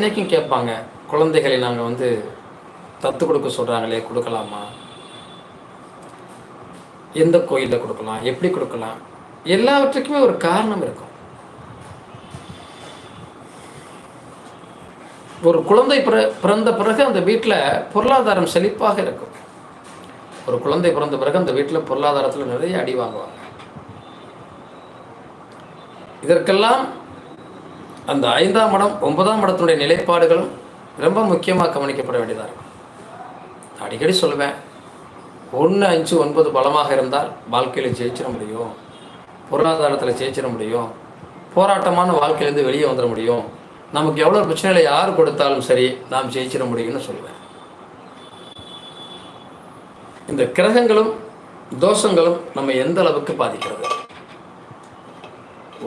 இன்றைக்கும் கேட்பாங்க குழந்தைகளை நாங்கள் வந்து தத்து கொடுக்க சொல்கிறாங்களே கொடுக்கலாமா? எந்த கோயிலில் கொடுக்கலாம் எப்படி கொடுக்கலாம்? எல்லாவற்றுக்குமே ஒரு காரணம் இருக்கும். ஒரு குழந்தை பிற பிறந்த பிறகு அந்த வீட்டில் பொருளாதாரம் செழிப்பாக இருக்கும். ஒரு குழந்தை பிறந்த பிறகு அந்த வீட்டில் பொருளாதாரத்தில் நிறைய அடி வாங்குவாங்க. இதற்கெல்லாம் அந்த ஐந்தாம் இடம் ஒன்பதாம் இடத்தினுடைய நிலைப்பாடுகளும் ரொம்ப முக்கியமாக கவனிக்கப்பட வேண்டியதாக இருக்கும். அடிக்கடி சொல்லுவேன் ஒன்று அஞ்சு ஒன்பது பலமாக இருந்தால் வாழ்க்கையில் ஜெயிச்சிட முடியும். பொருளாதாரத்தில் ஜெயிச்சிட முடியும். போராட்டமான வாழ்க்கையிலேருந்து வெளியே வந்துட முடியும். நமக்கு எவ்வளோ பிரச்சனைகளை யார் கொடுத்தாலும் சரி நாம் ஜெயிச்சிட முடியும்னு சொல்லுவேன். இந்த கிரகங்களும் தோஷங்களும் நம்ம எந்த அளவுக்கு பாதிக்கிறது?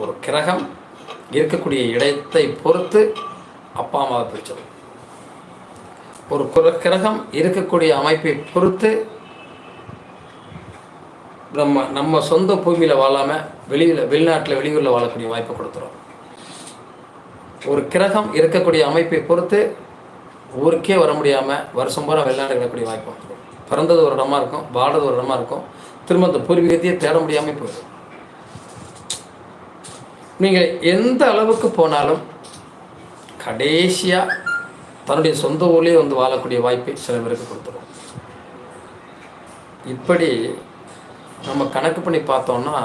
ஒரு கிரகம் இருக்கக்கூடிய இடத்தை பொறுத்து அப்பா அம்மாவை பிரிச்சது. ஒரு குர- கிரகம் இருக்கக்கூடிய அமைப்பை பொறுத்து நம்ம நம்ம சொந்த பூமியில் வாழாமல் வெளியில் வெளிநாட்டில் வெளியூரில் வாழக்கூடிய வாய்ப்பை கொடுத்துரும் ஒரு கிரகம் இருக்கக்கூடிய அமைப்பை பொறுத்து ஊருக்கே வர முடியாமல் வருஷம் பூரா வெளிநாடு இருக்கக்கூடிய வாய்ப்பு. வந்துடும் பிறந்தது ஒரு இடமா இருக்கும் வாழறது ஒரு இடமா இருக்கும் திரும்ப அந்த பூர்வீகத்தையே தேட முடியாமல் போயிடும். நீங்கள் எந்த அளவுக்கு போனாலும் கடைசியாக தன்னுடைய சொந்த ஊர்லேயே வந்து வாழக்கூடிய வாய்ப்பை சில பேருக்கு கொடுத்துரும். இப்படி நம்ம கணக்கு பண்ணி பார்த்தோம்னா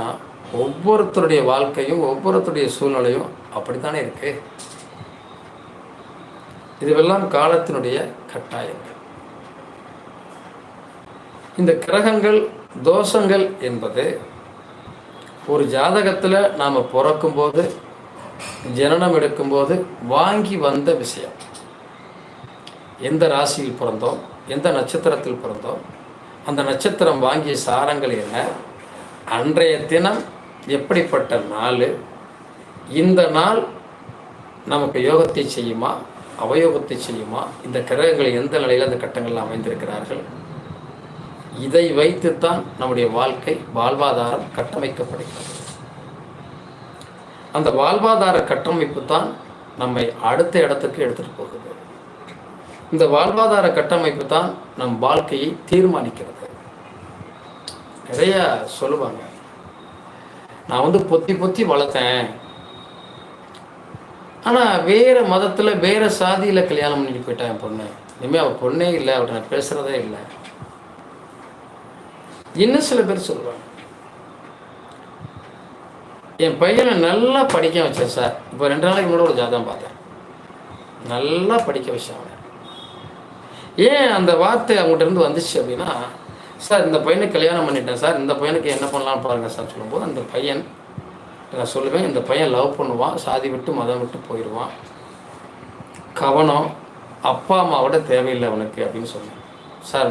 ஒவ்வொருத்தருடைய வாழ்க்கையும் ஒவ்வொருத்தருடைய சூழ்நிலையும் அப்படித்தானே இருக்குது இதுவெல்லாம் காலத்தினுடைய கட்டாயங்கள். இந்த கிரகங்கள் தோஷங்கள் என்பது ஒரு ஜாதகத்தில் நாம் பிறக்கும்போது ஜனனம் எடுக்கும்போது வாங்கி வந்த விஷயம். எந்த ராசியில் பிறந்தோம்? எந்த நட்சத்திரத்தில் பிறந்தோம்? அந்த நட்சத்திரம் வாங்கிய சாரங்கள் என்ன? அன்றைய தினம் எப்படிப்பட்ட நாள்? இந்த நாள் நமக்கு யோகத்தை செய்யுமா? அவயோகத்தை செய்யுமா? இந்த கிரகங்கள் எந்த நிலையில் அந்த கட்டங்களில் அமைந்திருக்கிறார்கள்? இதை வைத்துத்தான் நம்முடைய வாழ்க்கை வாழ்வாதாரம் கட்டமைக்கப்படுகிறது. அந்த வாழ்வாதார கட்டமைப்பு தான் நம்மை அடுத்த இடத்துக்கு எடுத்துகிட்டு போகுது. இந்த வாழ்வாதார கட்டமைப்பு தான் நம் வாழ்க்கையை தீர்மானிக்கிறது. நிறைய சொல்லுவாங்க. நான் வந்து பொத்தி பொத்தி வளர்த்தேன். ஆனால் வேறு மதத்தில் வேறு சாதியில் கல்யாணம் பண்ணிட்டு போயிட்டேன் என் பொண்ணு. இனிமேல் அவள் பொண்ணே இல்லை அவட்ட நான் பேசுகிறதே இல்லை. இன்னும் சில பேர் சொல்லுவாங்க. என் பையனை நல்லா படிக்க வச்சேன் சார். இப்போ ரெண்டு நாளைக்கு முன்னாடி ஒரு ஜாதகம் பார்த்தேன். நல்லா படிக்க வச்சேன் அவனை. ஏன் அந்த வார்த்தை அவங்ககிட்ட இருந்து வந்துச்சு அப்படின்னா சார் இந்த பையனை கல்யாணம் பண்ணிட்டேன் சார். இந்த பையனுக்கு என்ன பண்ணலாம் பாருங்கள் சார் சொல்லும்போது அந்த பையன் நான் சொல்லுவேன் இந்த பையன் லவ் பண்ணுவான் சாதி விட்டு மதம் விட்டு போயிடுவான். கவனம் அப்பா அம்மாவோட தேவையில்லை அவனுக்கு அப்படின்னு சொன்னேன். சார்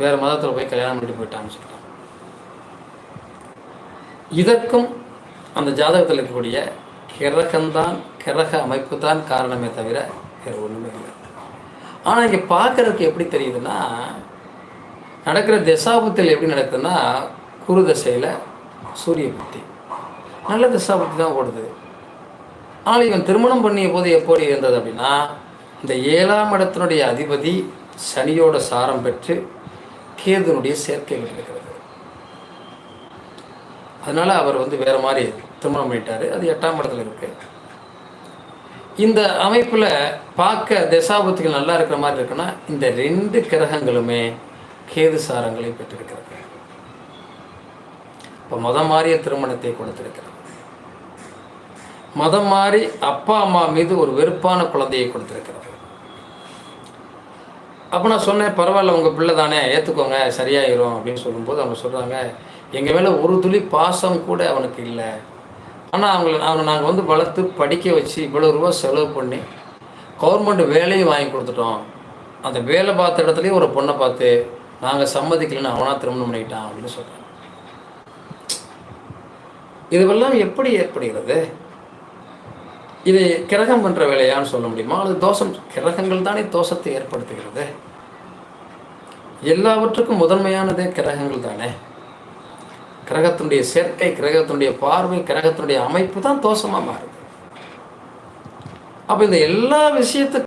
வேறு மதத்தில் போய் கல்யாணம் பண்ணிட்டு போயிட்டான்னு சொல்லிட்டான் இதற்கும் அந்த ஜாதகத்தில் இருக்கக்கூடிய கிரகம்தான் கிரக அமைப்பு தான் காரணமே தவிர வேறு ஒன்றுமே இல்லை. ஆனால் இங்கே பார்க்குறதுக்கு எப்படி தெரியுதுன்னா நடக்கிற தசாபத்தில் எப்படி நடக்குதுன்னா குரு தசையில் சூரிய புத்தி. நல்ல தசாபத்தி தான் ஓடுது. ஆனால் இவன் திருமணம் பண்ணிய போது எப்படி இருந்தது அப்படின்னா இந்த ஏழாம் இடத்தினுடைய அதிபதி சனியோட சாரம் பெற்று கேதுனுடைய சேர்க்கைகள் இருக்கிறது அதனால அவர் வந்து வேற மாதிரி திருமணம் பண்ணிட்டாரு. அது எட்டாம் இடத்துல இருக்கு. இந்த அமைப்பில் பார்க்க தசாபத்திகள் நல்லா இருக்கிற மாதிரி இருக்குன்னா இந்த ரெண்டு கிரகங்களுமே கேது சாரங்களை பெற்றிருக்கிறது. இப்போ மதம் மாறிய திருமணத்தை கொடுத்திருக்கிறது. மதம் மாறி அப்பா அம்மா மீது ஒரு வெறுப்பான குழந்தையை கொடுத்திருக்கிறது. அப்போ நான் சொன்னேன் பரவாயில்ல உங்கள் பிள்ளை தானே ஏற்றுக்கோங்க சரியாயிரும் அப்படின்னு சொல்லும்போது அவங்க சொல்கிறாங்க எங்கள் மேலே ஒரு துளி பாசம் கூட அவனுக்கு இல்லை. ஆனால் அவங்கள அவனை நாங்கள் வந்து வளர்த்து படிக்க வச்சு இவ்வளோ ரூபா செலவு பண்ணி கவர்மெண்ட் வேலையும் வாங்கி கொடுத்துட்டோம். அந்த வேலை பார்த்த இடத்துலையும் ஒரு பொண்ணை பார்த்து நாங்கள் சம்மதிக்கலைன்னு அவனா திருமணம் பண்ணிக்கிட்டான் அப்படின்னு சொல்கிறேன் இதுவெல்லாம் எப்படி ஏற்படுகிறது? இது கிரகம் பண்ணுற வேலையான்னு சொல்ல முடியுமா? அல்லது தோஷம்? கிரகங்கள் தானே தோஷத்தை ஏற்படுத்துகிறது. எல்லாவற்றுக்கும் முதன்மையானதே கிரகங்கள் தானே. கிரகத்தினுடைய சேர்க்கை கிரகத்தினுடைய பார்வை கிரகத்தினுடைய அமைப்பு தான் தோஷமா மாறுது. அப்போ இந்த எல்லா விஷயத்துக்கும்